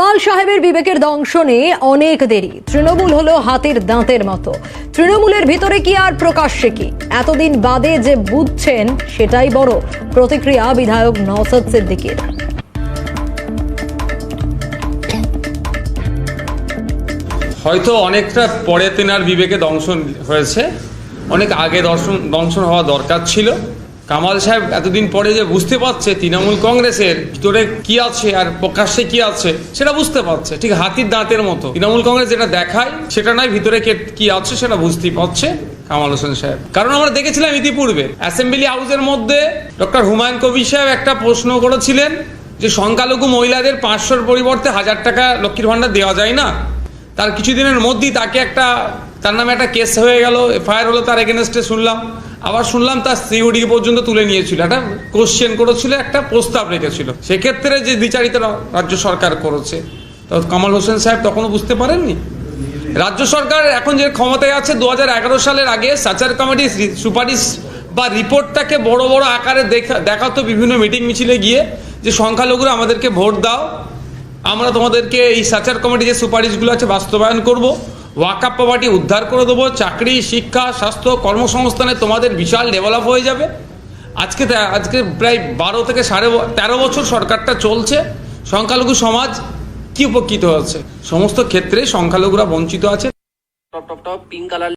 কামাল সাহেবের বিবেকের দংশনে অনেক দেরি। তৃণমূল হলো হাতের দাঁতের মতো। তৃণমূলের ভিতরে কি আর প্রকাশ্যে কি? এতদিন বাদে যে বুঝছেন, সেটাই বড়। প্রতিক্রিয়া বিধায়ক নওসাদ সিদ্দিকের হয়তো অনেকটা পরে তেনার বিবেকে দংশন হয়েছে। অনেক আগে দর্শন, দংশন হওয়া দরকার ছিল। কামাল সাহেব এতদিন পরে যে বুঝতে পারছে তৃণমূল কংগ্রেসের ভিতরে কি আছে আর প্রকাশ্যে কি আছে, সেটা বুঝতে পারছে। ঠিক হাতির দাঁতের মতো। তৃণমূল কংগ্রেস যেটা দেখায়, সেটা নয় ভিতরে কে- আছে, সেটা বুঝতেই পারছে কামাল হোসেন সাহেব। কারণ আমরা দেখেছিলাম ইতিপূর্বে অ্যাসেম্বলি হাউসের মধ্যে ডক্টর হুমায়ুন কবির সাহেব একটা প্রশ্ন করেছিলেন যে সংখ্যালঘু মহিলাদের পাঁচশোর পরিবর্তে হাজার টাকা লক্ষ্মীর ভাণ্ডার দেওয়া যায় না। তার কিছুদিনের মধ্যেই তাকে একটা তার নামে একটা কেস হয়ে গেল, এফআইআর হলো, তার এগেনস্টে শুনলাম। আবার শুনলাম তার সিওডি পর্যন্ত তুলে নিয়েছিল, একটা কোশ্চেন করেছিল, একটা প্রস্তাব রেখেছিল। সেক্ষেত্রে যে দ্বিচারিতা রাজ্য সরকার করেছে, তো কামাল হোসেন সাহেব তখনও বুঝতে পারেননি? রাজ্য সরকার এখন যে ক্ষমতায় আছে, দু হাজার এগারো সালের আগে সাচার কমিটির সুপারিশ বা রিপোর্টটাকে বড় বড় আকারে দেখা দেখাতো বিভিন্ন মিটিং মিছিলে গিয়ে, যে সংখ্যালঘুরা আমাদেরকে ভোট দাও, আমরা তোমাদেরকে এই সাচার কমিটি যে সুপারিশগুলো আছে বাস্তবায়ন করব ওয়াকাপ প্রপার্টি উদ্ধার করে দেবো, চাকরি, শিক্ষা, স্বাস্থ্য, কর্মসংস্থানে তোমাদের বিশাল ডেভেলপ হয়ে যাবে। আজকে আজকে প্রায় বারো থেকে সাড়ে তেরো বছর সরকারটা চলছে। সংখ্যালঘু সমাজ কি উপকৃত হচ্ছে? সমস্ত ক্ষেত্রে সংখ্যালঘুরা বঞ্চিত আছে। Top top top pink colour